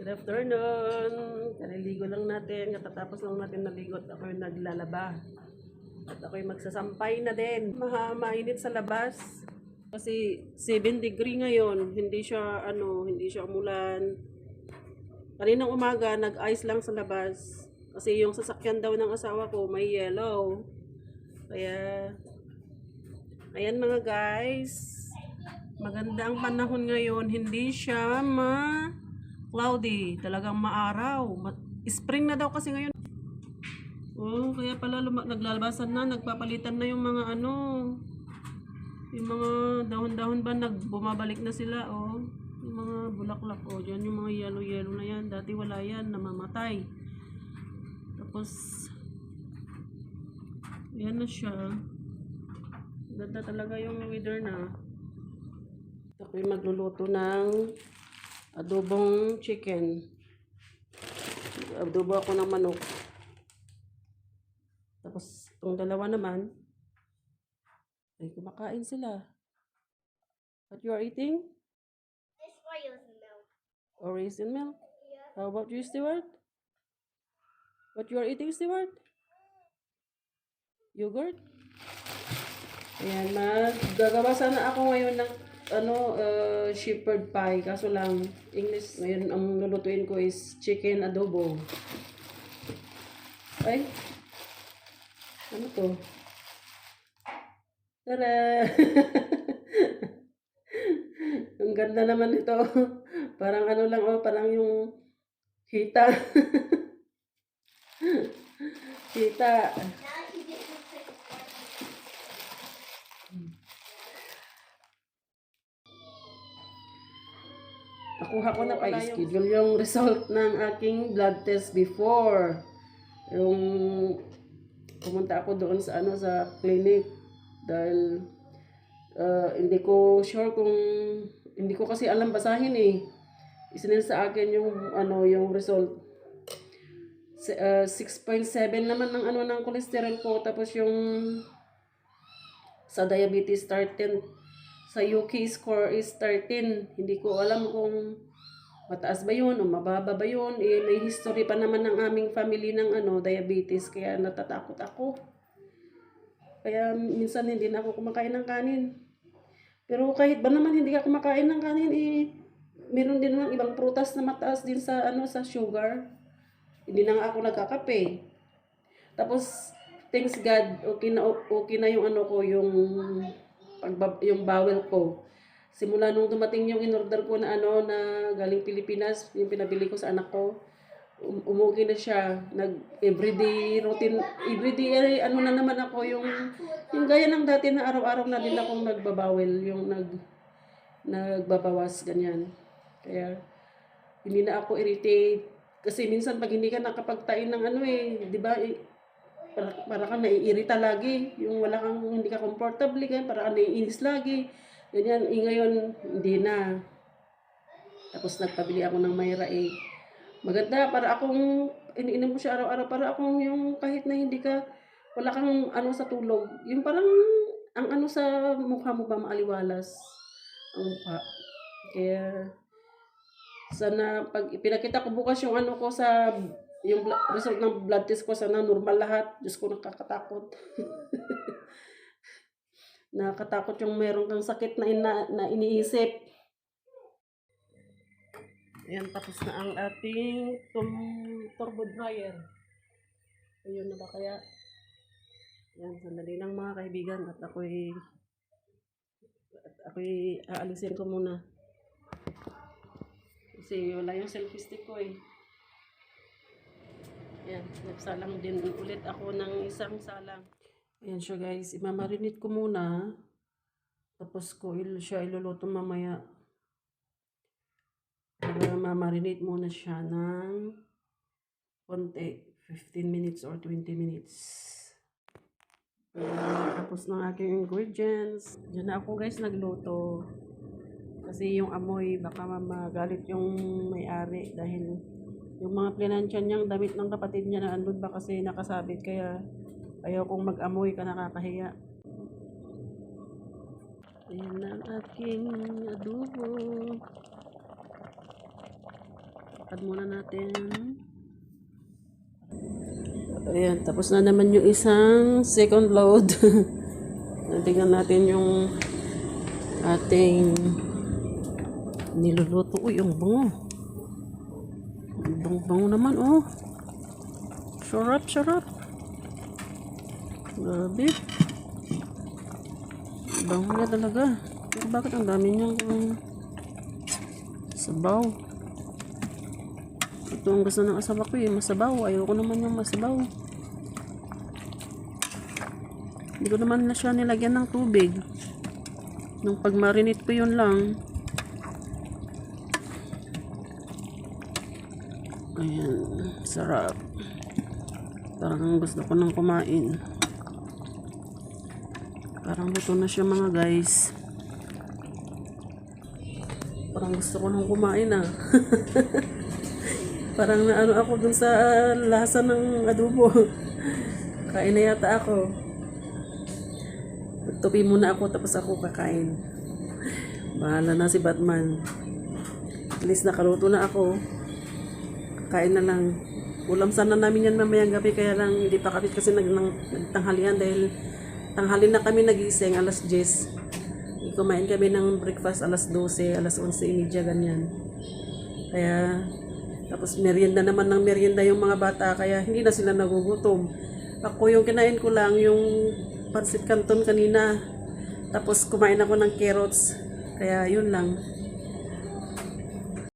Good afternoon. Kaliligo lang natin. Katatapos lang natin naligo at ako'y naglalaba. At ako'y magsasampay na din. Maha, mainit sa labas. Kasi 7 degree ngayon. Hindi siya, ano, hindi siya umulan. Kaninang umaga, nag-ice lang sa labas. Kasi yung sasakyan daw ng asawa ko may yellow. Kaya, ayan mga guys. Maganda ang panahon ngayon. Hindi siya ma cloudy. Talagang maaraw. Ma- spring na daw kasi ngayon. Oh, kaya pala naglalabasan na, nagpapalitan na yung mga ano, yung mga dahon-dahon ba nag bumabalik na sila, oh. Yung mga bulaklak, oh, diyan yung mga yellow-yellow na yan. Dati wala yan, namamatay. Tapos, yan na siya. Ganda talaga yung weather na. Ako'y magluluto ng adobong chicken. Adobo ako ng manok. Tapos, itong dalawa naman, ay kumakain sila. What you are eating? This oil milk. Or raisin milk? Yeah. How about you, Stewart? What you are eating, Stewart? Yogurt? Ayan, maggagawa sana ako ngayon ng ano, uh, shepherd pie. Kaso lang, English, ngayon ang lulutuin ko is chicken adobo. Ay, ano to? Tara! ang ganda naman ito. parang ano lang, oh, parang yung hita. hita. Nakuha ko na pa schedule yung result ng aking blood test before. Yung pumunta ako doon sa ano sa clinic dahil uh, hindi ko sure kung hindi ko kasi alam basahin eh. Isinend sa akin yung ano yung result. Uh, 6.7 naman ng ano ng cholesterol ko tapos yung sa diabetes 13 sa UK score is 13. Hindi ko alam kung mataas ba yun o mababa ba yun. Eh, may history pa naman ng aming family ng ano, diabetes kaya natatakot ako. Kaya minsan hindi na ako kumakain ng kanin. Pero kahit ba naman hindi ka kumakain ng kanin, eh, meron din naman ibang prutas na mataas din sa ano sa sugar. Hindi na nga ako nagkakape. Tapos, thanks God, okay na, okay na yung ano ko, yung pagbab yung bowel ko. Simula nung dumating yung in-order ko na ano na galing Pilipinas, yung pinabili ko sa anak ko, um, umuwi na siya. Nag everyday routine, everyday eh, ano na naman ako yung yung gaya ng dati na araw-araw na din akong nagbabawel, yung nag nagbabawas ganyan. Kaya hindi na ako irritate kasi minsan pag hindi ka nakapagtain ng ano eh, 'di ba? eh, para, para kang naiirita lagi, yung wala kang, hindi ka comfortable, ganyan, para kang naiinis lagi, ganyan, eh, ngayon, hindi na. Tapos nagpabili ako ng Myra eh. Maganda, para akong, iniinom mo siya araw-araw, para akong yung kahit na hindi ka, wala kang ano sa tulog, yung parang, ang ano sa mukha mo ba maaliwalas, ang mukha. Kaya, sana pag pinakita ko bukas yung ano ko sa yung result ng blood test ko sana normal lahat. Diyos ko nakakatakot. nakakatakot yung meron kang sakit na, ina, na iniisip. Ayan, tapos na ang ating tum, turbo dryer. Ayun na ba kaya? Ayan, sandali lang mga kaibigan at ako'y at ako'y aalisin ko muna. Kasi wala yung selfie stick ko eh. Ayan, nagsalang din ulit ako ng isang salang. Ayan siya guys, imamarinate ko muna. Tapos ko il siya iluluto mamaya. Para mamarinate muna siya ng konti. 15 minutes or 20 minutes. Ayan, tapos ng aking ingredients. Diyan na ako guys nagluto. Kasi yung amoy, baka magalit yung may-ari dahil yung mga plinansya niyang damit ng kapatid niya na andun ba kasi nakasabit kaya ayaw kong mag-amoy ka nakakahiya. Ayan na ang aking adobo. Lakad muna natin. Ayan, tapos na naman yung isang second load. Tingnan natin yung ating niluluto. Uy, yung bango. Ang bango naman, oh. Sarap, sarap. Grabe. Bango na talaga. Pero bakit ang dami niyang um, sabaw? Ito ang gusto ng asawa ko eh, masabaw. Ayoko naman yung masabaw. Hindi ko naman na siya nilagyan ng tubig. Nung pag-marinate ko yun lang. Ayan, sarap. Parang gusto ko nang kumain. Parang luto na siya mga guys. Parang gusto ko nang kumain ah. Parang naano ako dun sa lasa ng adobo. Kain na yata ako. Tupi muna ako tapos ako kakain. Bahala na si Batman. At least nakaluto na ako. Kain na lang. Ulam sana namin yan mamayang gabi kaya lang hindi pa kami kasi nag, nang, nagtanghalian dahil tanghali na kami nagising alas 10. Kumain kami ng breakfast alas 12, alas 11.30 ganyan. Kaya tapos merienda naman ng merienda yung mga bata kaya hindi na sila nagugutom. Ako yung kinain ko lang yung pancit canton kanina. Tapos kumain ako ng carrots. Kaya yun lang.